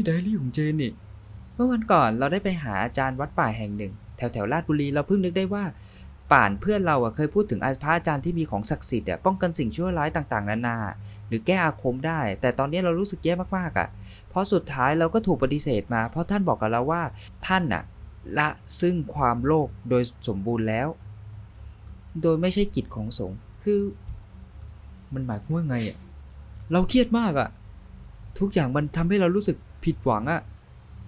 นี่ไดอารี่ของเจนนี่เมื่อวันก่อนเราได้ไปหาอาจารย์วัดป่าแห่งหนึ่ง แถวแถวลาดบุรีเราเพิ่งนึกได้ว่า ป่านเพื่อนเราอะเคยพูดถึงอาพระอาจารย์ที่มีของศักดิ์สิทธิ์อะป้องกันสิ่งชั่วร้ายต่างๆ นานา หรือแก้อาคมได้ แต่ตอนนี้เรารู้สึกแย่มากๆอะเพราะสุดท้ายเราก็ถูกปฏิเสธมา เพราะท่านบอกกับเราว่าท่านน่ะละซึ่งความโลภโดยสมบูรณ์แล้ว โดยไม่ใช่กิจของสงฆ์คือ มันหมายความว่าไงอะเราเครียดมากอะทุกอย่างมันทำให้เรารู้สึก ผิดหวังอะ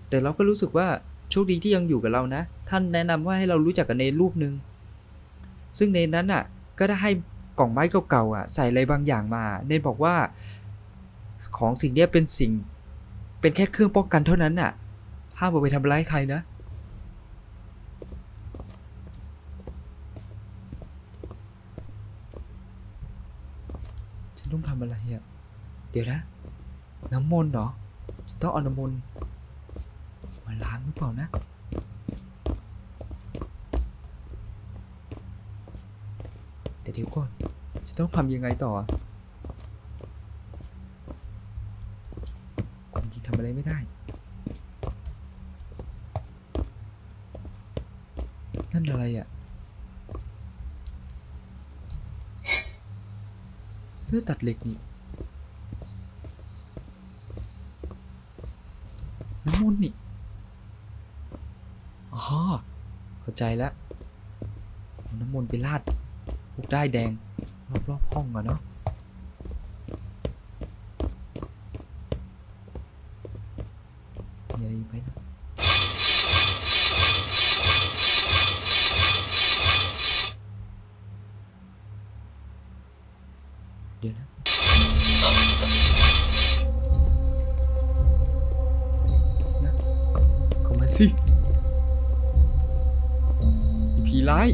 แต่เราก็รู้สึกว่าโชคดีที่ยังอยู่กับเรานะ ท่านแนะนำว่าให้เรารู้จักกับเนรูปหนึ่งซึ่งเนรนั้นอะก็ได้ให้กล่องไม้เก่าๆอะใส่อะไรบางอย่างมา เนรบอกว่า ของสิ่งนี้เป็นสิ่ง เป็นแค่เครื่องป้องกันเท่านั้นอะห้ามเอาไปทำร้ายใครนะฉันต้องทำอะไรอะเดี๋ยวนะ น้ำมนต์เหรอ ต้องเอาน้ำมนต์มาล้างหรือเปล่านะ แต่เดี๋ยวก่อน จะต้องทำยังไงต่อความจริงทำอะไรไม่ได้ นั่นอะไรอะเลือดตัดเหล็กนี่ำมนต์นี่ อ๋อ เข้า ใจแล้วน้ำมนต์ไปราดพวกได้แดง รอบๆห้องอะเนาะมีอะไรไหมนะเดี๋ยวนะเข้ามาสิ ร้าย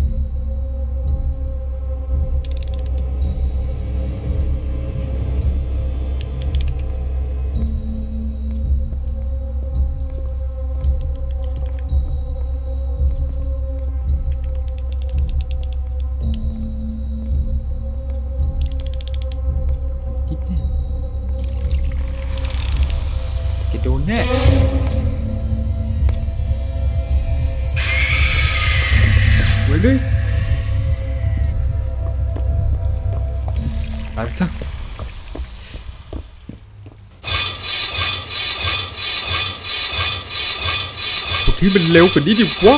ที่มันเร็วกว่านี้ดิวะ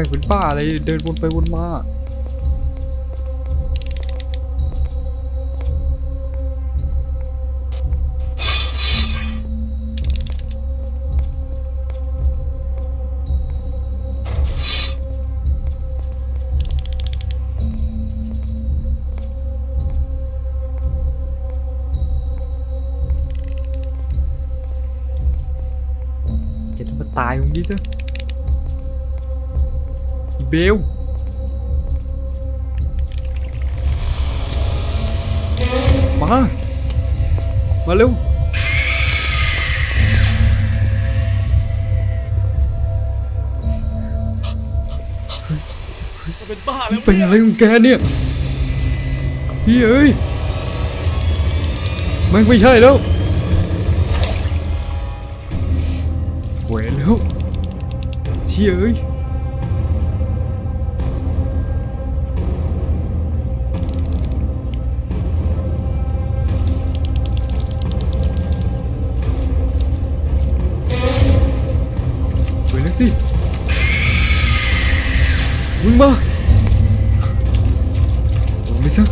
ม่งเป็นป้าอะไรเดินวนไปวนมาแกต้องมาตายตรงนี้ซะอี เบลมา มาเร็วมันเป็นบ้าแล้วเป็นอะไรของแกเนี่ยพี่เอ้ยมันไม่ใช่แล้วเวรแล้วเชี่ยเอ้ย มึงมาลงไปซะ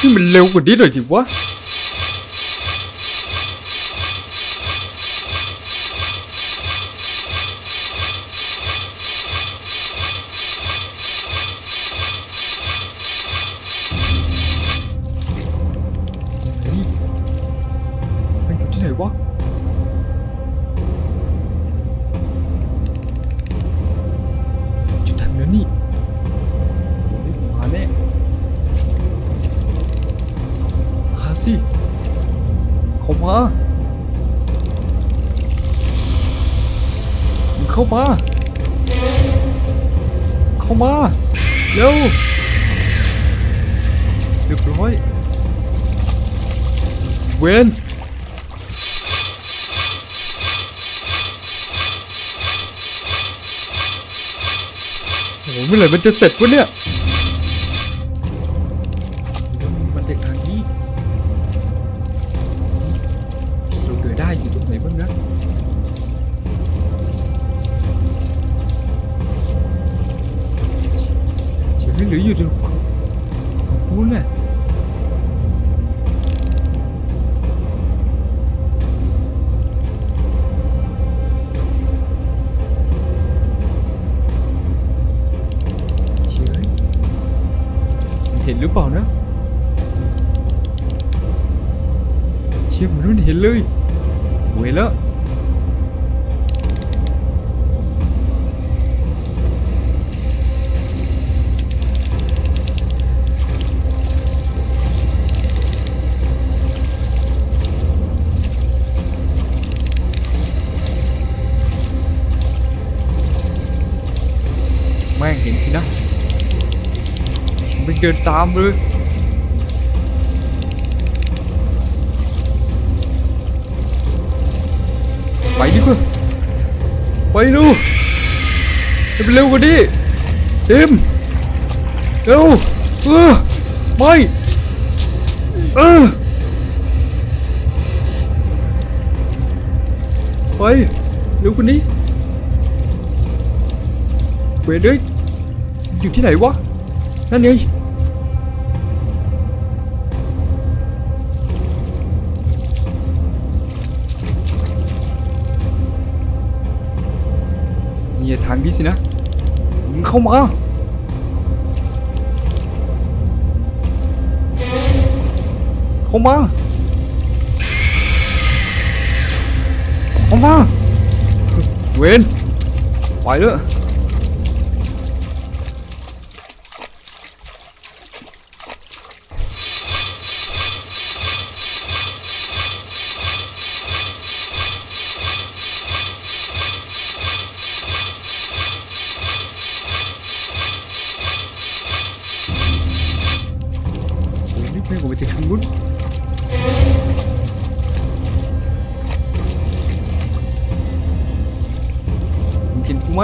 นี่มันเร็วกว่านี้หน่อยสิวะ เวนโอ้โหเมื่อไหร่มันจะเสร็จวะเนี่ย เวยแล้วแม่งเห็ ไปดีกว่า ไปดูให้มันเร็วกว่านี้เต็มเร็วเออไม่เออไปเร็วกว่านี้เวรเลยอยู่ที่ไหนวะนั่นไง นี่ทางนี้สินะมึงเข้ามาเข้ามาเข้ามาเวนไปเลย โอ้ยนี่เพื่อนผมไปจะทางนู้นมึงเห็นกูไ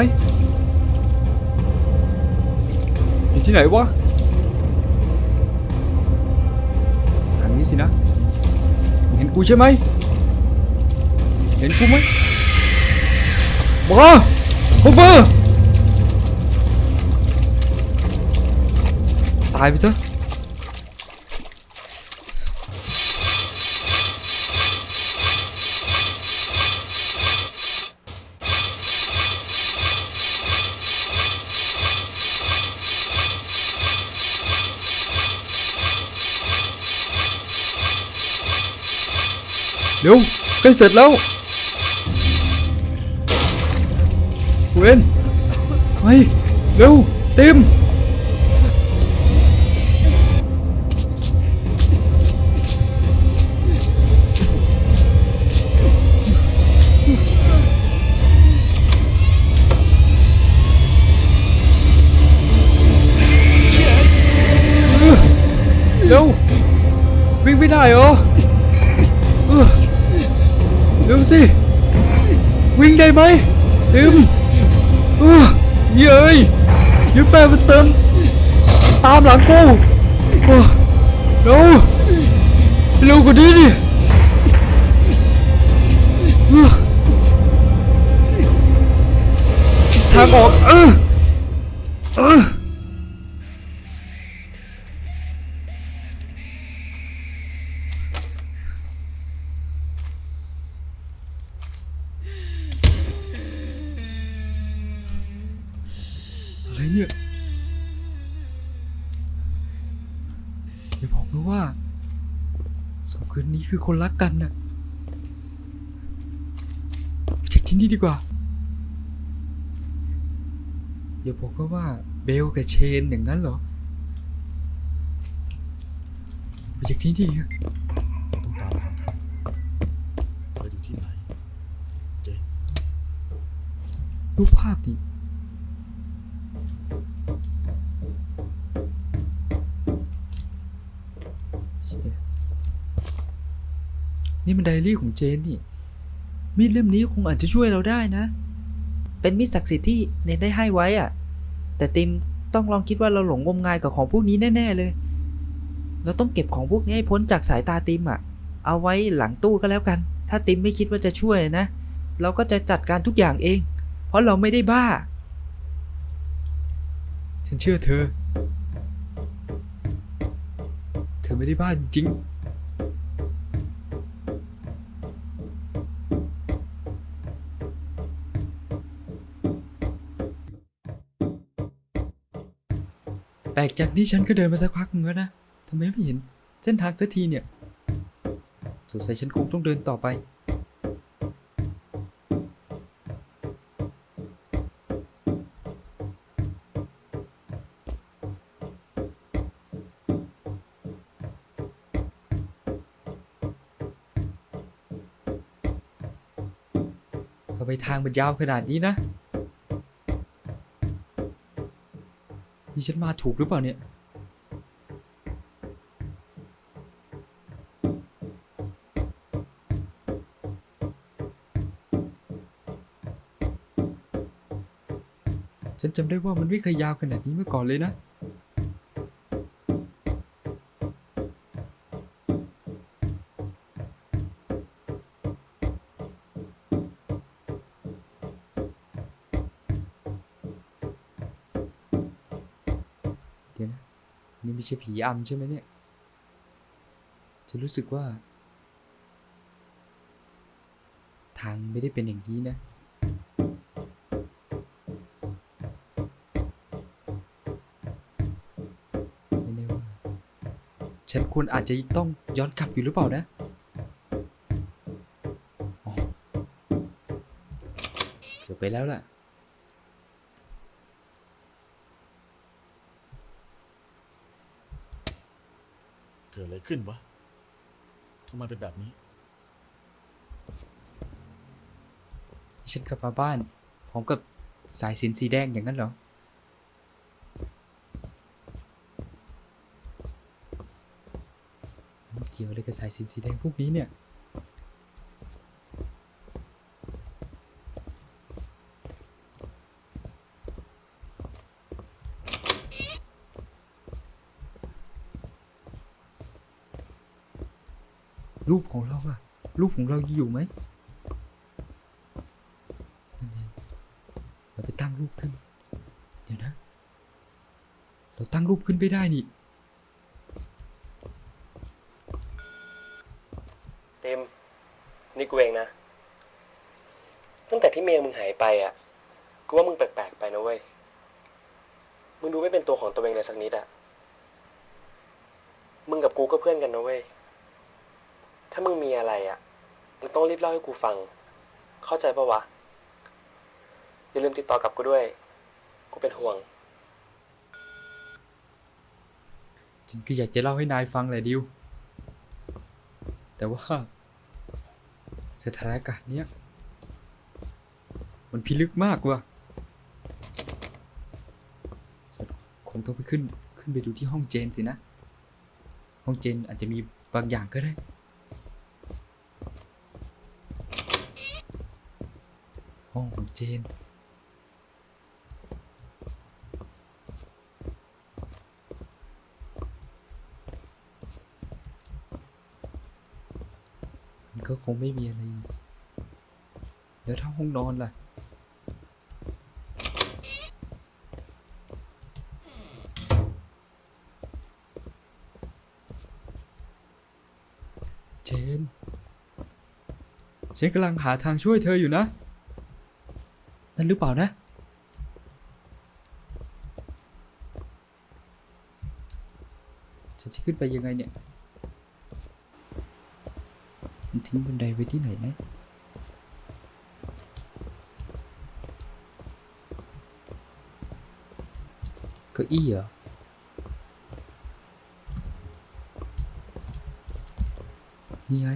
เร็วใกล้เสร็จแล้วเวนไปเร็วเต็ม ได้ไหมติมเออเย้ยยืมแปมันเติมตามหลังกูโอ้เร็วเร็วกว่านี้ดิทางออกเออ คืนนี้คือคนรักกันน่ะไปจากที่นี่ดีกว่าอย่าบอกนะว่าเบลกับเชนอย่างนั้นเหรอไปจากที่นี่ดีกว่าต้องตามหาเธอเธออยู่ที่ไหนเจนรูปภาพนี่ นี่มันไดอารี่ของเจนนี่ มีดเล่มนี้คงอาจจะช่วยเราได้นะ เป็นมิตรศักดิ์สิทธิ์ที่เนนได้ให้ไว้อะแต่ติมต้องลองคิดว่าเราหลงงมงายกับของพวกนี้แน่ ๆเลย เราต้องเก็บของพวกนี้ให้พ้นจากสายตาติมอะเอาไว้หลังตู้ก็แล้วกัน ถ้าติมไม่คิดว่าจะช่วยนะ เราก็จะจัดการทุกอย่างเอง เพราะเราไม่ได้บ้า ฉันเชื่อเธอ เธอไม่ได้บ้าจริง แปลกจากที่ฉันก็เดินมาสักพักนึงแล้วนะทำไมไม่เห็น เส้นทางสักทีเนี่ย สงสัยฉันคงต้องเดินต่อไป ทำไมทางมันยาวขนาดนี้นะ นี่ฉันมาถูกหรือเปล่าเนี่ย ฉันจำได้ว่ามันไม่เคยยาวขนาดนี้เมื่อก่อนเลยนะ นี่ไม่ใช่ผีอำใช่ไหมเนี่ยฉันรู้สึกว่า ทางไม่ได้เป็นอย่างนี้นะ ไม่แน่ว่า ฉันควรอาจจะต้องย้อนกลับอยู่หรือเปล่านะอ๋อเกือบไปแล้วล่ะ เกิดอะไร ขึ้นวะทำไมเป็นแบบนี้ ฉันกลับมาบ้านพร้อมกับสายสินสีแดงอย่างนั้นเหรอ มันเกี่ยวอะไรกับสายสินสีแดงพวกนี้เนี่ย รูปของเรา อะรูปของเราอยู่ไหมนั่นเองเราไปตั้งรูปขึ้น เดี๋ยวนะ เราตั้งรูปขึ้นไม่ได้นี่ เต็มนี่กูเองนะ ตั้งแต่ที่เมียมึงหายไปอะ กูว่ามึงแปลกๆไปนะเว้ย มึงดูไม่เป็นตัวของตัวเองเลยสักนิดอะ มึงกับกูก็เพื่อนกันนะเว้ย ถ้ามึงมีอะไรอะ มึงต้องรีบเล่าให้กูฟัง เข้าใจปะวะ อย่าลืมติดต่อกลับกูด้วย กูเป็นห่วง ฉันก็อยากจะเล่าให้นายฟังแหละดิว แต่ว่า สถานการณ์เนี้ย มันพิลึกมากว่ะฉันคงต้องไปขึ้น ขึ้นไปดูที่ห้องเจนสินะ ห้องเจนอาจจะมีบางอย่างก็ได้ ห้องของเจนก็คงไม่มีอะไร แล้วถ้าห้องนอนล่ะเจน ฉันกำลังหาทางช่วยเธออยู่นะันหรือเปล่านะ ฉันจะขึ้นไปยังไงเนี่ย มันทิ้งบันไดไว้ที่ไหนนะเก้าอี้เหรอนี่ไง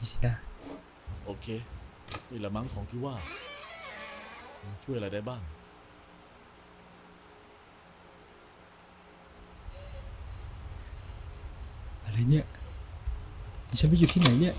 นี่สินะ โอเค นี่แหละมั้งของที่ว่า ช่วยอะไรได้บ้าง อะไรเนี่ย ฉันไปอยู่ที่ไหนเนี่ย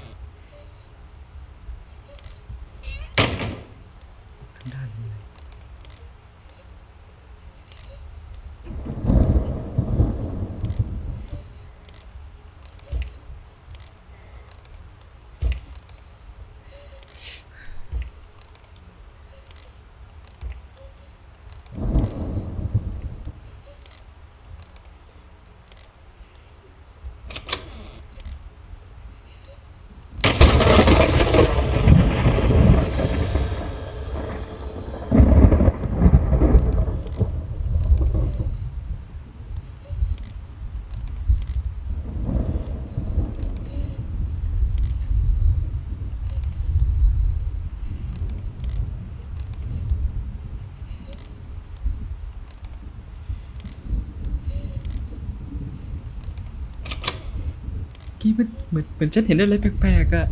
กี้มันเหมือนเหมือนฉันเห็นอะไรแปลกๆอะ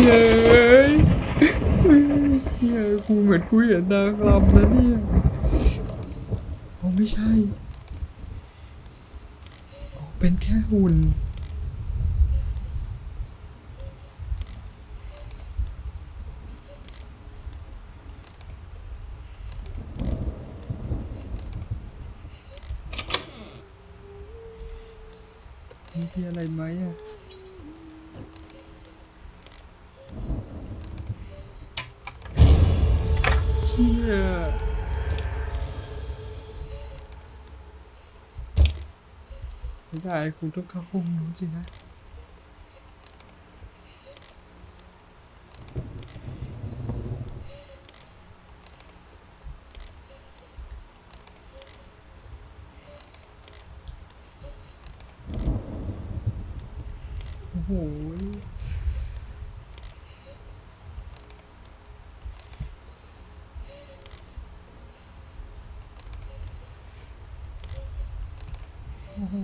เย้ยเฮ้ยเฮ้ยกูเหมือนกูเห็นนางรำนะเนี่ยโอ้ไม่ใช่โอ้เป็นแค่หุ่น มีอะไรไหมอะ เชี่ย ได้คงต้องเข้าห้องนู้นสินะโอ้โห โอ้โห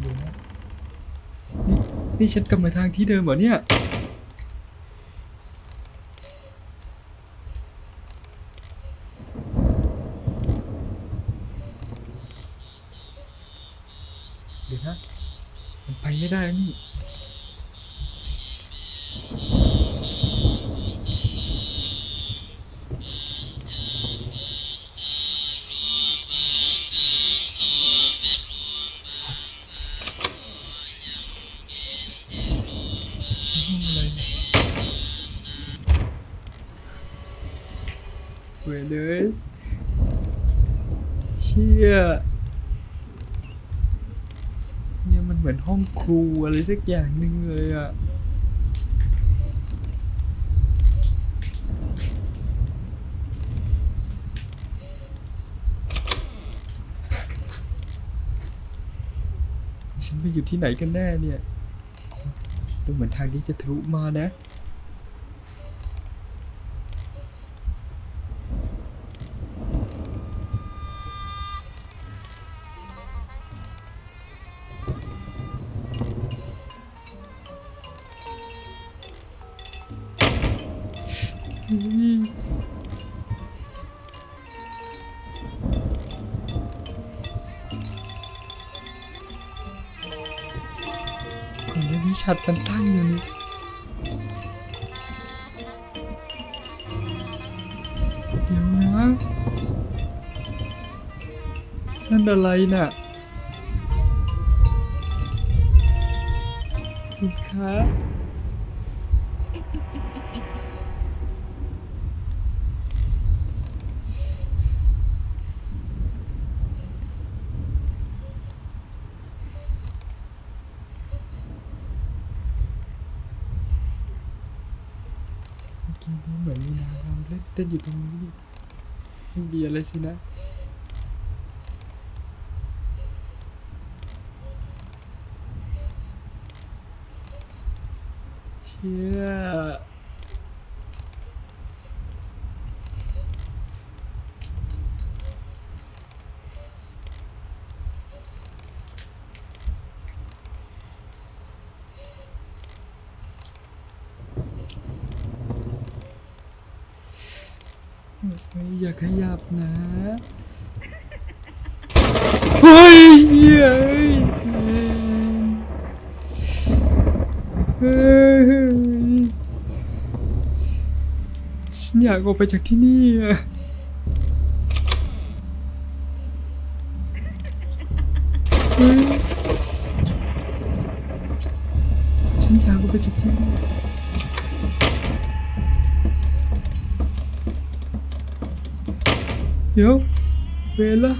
เดี๋ยวนะ นี่ฉันกลับมาทางที่เดิมเหรอเนี่ย เดี๋ยวนะ มันไปไม่ได้แล้วนี่ ห้องอะไรเนี่ยเว้ยเลยเชี่ยเนี่ยมันเหมือนห้องครูอะไร สักอย่างหนึ่งเลยอะ ฉันไปอยู่ที่ไหนกันแน่เนี่ย ดูเหมือนทางนี้จะทะลุมานะ อนหน้านี้ชัดมันตั้งอยู่นี่เดี๋ยวนะนั่นอะไรน่ะคุณคะ รำเล่นเต้นอยู่ตรงนี้นี่ไม่มีอะไรสินะ อย่าขยับนะเฮ้ยเฮ้ยเฮ้ยฉันอยากออกไปจากที่นี่อะ Yo, Bella.